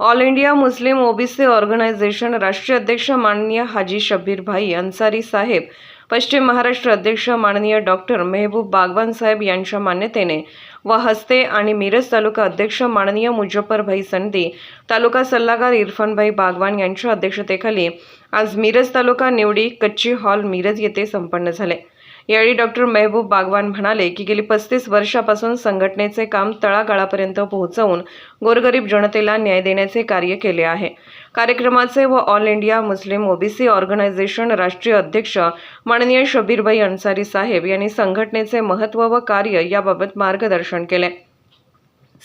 All India Muslim OBC organisation राष्ट्रीय अध्यक्ष माननीय हाजी शब्बीर भाई अन्सारी साहेब पश्चिम महाराष्ट्र अध्यक्ष माननीय डॉक्टर मेहबूब बागवान साहेब यांच्या मान्यतेने व हस्ते आणि मिरज तालुका अध्यक्ष माननीय मुजफ्फरभाई संधी तालुका सल्लागार इरफानभाई बागवान यांच्या अध्यक्षतेखाली आज मिरज तालुका निवडी कच्ची हॉल मिरज येथे संपन्न झाले. यावेळी डॉक्टर मेहबूब बागवान म्हणाले की गेली पस्तीस वर्षापासून संघटनेचे काम तळागाळापर्यंत पोहोचवून गोरगरीब जनतेला न्याय देण्याचे कार्य केले आहे. कार्यक्रमाचे व all India Muslim OBC organisation राष्ट्रीय अध्यक्ष माननीय शबीरभाई अन्सारी साहेब यांनी संघटनेचे महत्त्व व कार्य याबाबत मार्गदर्शन केले.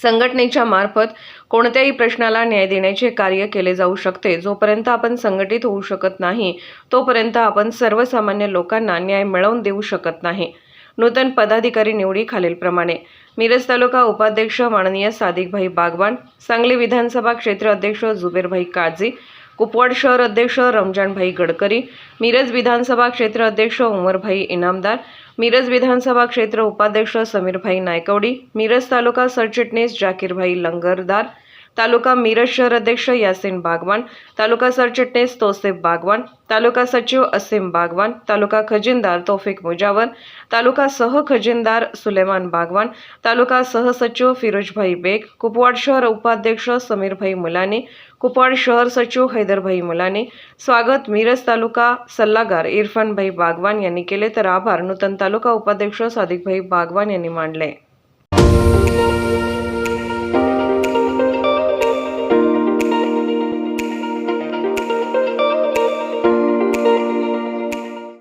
संघटनेच्या मार्फत कोणत्याही प्रश्नाला न्याय देण्याचे कार्य केले जाऊ शकते. जोपर्यंत आपण संघटित होऊ शकत नाही तोपर्यंत आपण सर्वसामान्य लोकांना न्याय मिळवून देऊ शकत नाही. नूतन पदाधिकारी निवडी खालीलप्रमाणे. मिरज तालुका उपाध्यक्ष माननीय सादिकभाई बागवान सांगली विधानसभा क्षेत्र अध्यक्ष जुबेरभाई काळजी कुपवाड शहर अध्यक्ष रमजानभाई गडकरी मिरज विधानसभा क्षेत्र अध्यक्ष उमरभाई इनामदार मिरज विधानसभा क्षेत्र उपाध्यक्ष समीरभाई नायकवडी मिरज तालुका सरचिटणीस जाकीरभाई लंगरदार तालुका मिरज शहर अध्यक्ष यासिन बागवान तालुका सरचिटणीस तोसेफ बागवान तालुका सचिव असीम बागवान तालुका खजिनदार तौफिक मुजावर तालुका सह खजिनदार सुलेमान बागवान तालुका सहसचिव फिरोजभाई बेग कुपवाड शहर उपाध्यक्ष समीरभाई मुलानी कुपवाड शहर सचिव हैदरभाई मुलानी स्वागत मिरज तालुका सल्लागार इरफानभाई बागवान यांनी केले तर आभार. नूतन तालुका उपाध्यक्ष सादिकभाई बागवान यांनी मांडले.